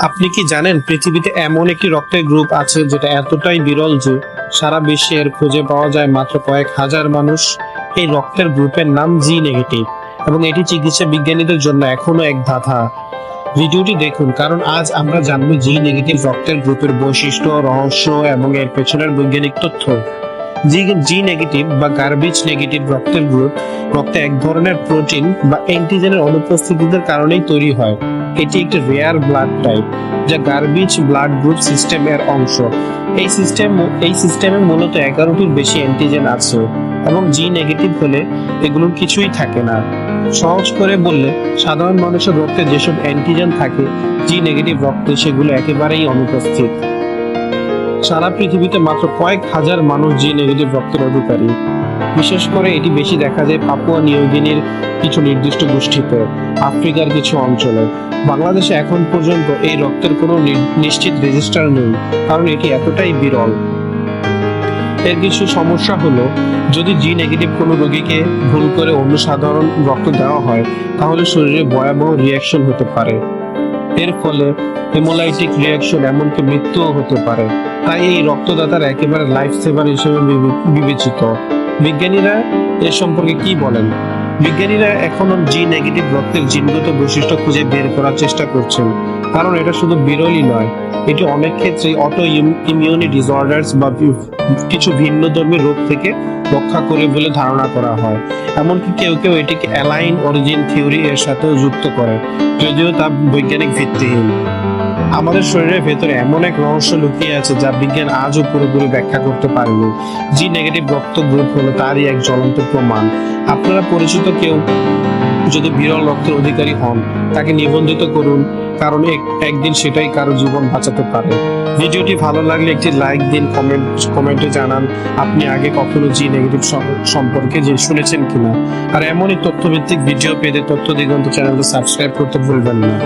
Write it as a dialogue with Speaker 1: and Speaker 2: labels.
Speaker 1: আপনি কি জানেন পৃথিবীতে এমন একটি রক্তের গ্রুপ আছে যেটা এতটাই বিরল যে সারা বিশ্বে এর খুঁজে পাওয়া যায় মাত্র কয়েক হাজার মানুষ? এই রক্তের গ্রুপের নাম জি নেগেটিভ এবং এটি চিকিৎসা বিজ্ঞানীদের জন্য এখনও এক ধাঁধা। ভিডিওটি দেখুন, কারণ আজ আমরা জানব জি নেগেটিভ রক্তের গ্রুপের বৈশিষ্ট্য, রহস্য এবং এর পেছনের বৈজ্ঞানিক তথ্য। জি জি নেগেটিভ বা গার্বেজ নেগেটিভ রক্তের গ্রুপ, রক্তে এক ধরনের প্রোটিন বা অ্যান্টিজেনের অনুপস্থিতির কারণেই তৈরি হয়। এটি একটি রেয়ার ব্লাড টাইপ যা গার্বেজ ব্লাড গ্রুপ সিস্টেমের অংশ। এই সিস্টেম এই সিস্টেমে মূলত এগারোটির বেশি অ্যান্টিজেন আছে এবং জি নেগেটিভ হলে এগুলোর কিছুই থাকে না। সহজ করে বললে, সাধারণ মানুষের রক্তে যেসব অ্যান্টিজেন থাকে জি নেগেটিভ রক্তে সেগুলো একেবারেই অনুপস্থিত। সারা পৃথিবীতে মাত্র কয়েক হাজার মানুষ জি নেগেটিভ রক্তের অধিকারী। বিশেষ করে এটি বেশি দেখা যায় পাপুয়া নিউগিনির কিছু নির্দিষ্ট গোষ্ঠীতে, আফ্রিকার কিছু অঞ্চলে। বাংলাদেশে এখন পর্যন্ত এই রক্তের কোনো নিশ্চিত রেজিস্টার নেই, কারণ এটি এতটাই বিরল। এর কিছু সমস্যা হলো, যদি জি নেগেটিভ কোনো রোগীকে ভুল করে অন্য সাধারণ রক্ত দেওয়া হয়, তাহলে শরীরে ভয়াবহ রিয়াকশন হতে পারে। এর ফলে হেমোলাইটিক রিয়াকশন এমনকি মৃত্যুও হতে পারে। তাই এই রক্তদাতার একেবারে লাইফ সেভার হিসেবে বিবেচিত। বিজ্ঞানীরা এ সম্পর্কে কি বলেন? বিজ্ঞানীরা এখনও জি নেগেটিভ রক্তের জিনগত বৈশিষ্ট্য খুঁজে বের করার চেষ্টা করছেন। কারণ এটা শুধু বিরলই নয়, এটি অনেক ক্ষেত্রেই অটো ইমিউনি ডিসঅর্ডার্স বা কিছু ভিন্ন ধর্মী রোগ থেকে রক্ষা করে বলে ধারণা করা হয়। এমনকি কেউ কেউ এটিকে অ্যালাইন অরিজিন থিওরি এর সাথেও যুক্ত করে, যদিও তা বৈজ্ঞানিক ভিত্তিহীন। আমাদের শরীরের ভেতরে এমন এক রহস্য লুকিয়ে আছে যা বিজ্ঞান আজও পুরোপুরি ব্যাখ্যা করতে পারেনি। জি নেগেটিভ রক্ত গ্রুপ হলো তারই এক জ্বলন্ত প্রমাণ। আপনারা পরিচিত কেউ যদি বিরল রক্তের অধিকারী হন, তাকে নিবন্ধিত করুন, কারণ এক- একদিন সেটাই কারও জীবন বাঁচাতে পারে। ভিডিওটি ভালো লাগলে একটি লাইক দিন কমেন্ট কমেন্টে জানান, আপনি আগে কখনো জি নেগেটিভ সম্পর্কে যে শুনেছেন কিনা। আর এমনই তথ্যভিত্তিক ভিডিও পেতে তথ্য দিগন্ত চ্যানেলটা সাবস্ক্রাইব করতে ভুলবেন না।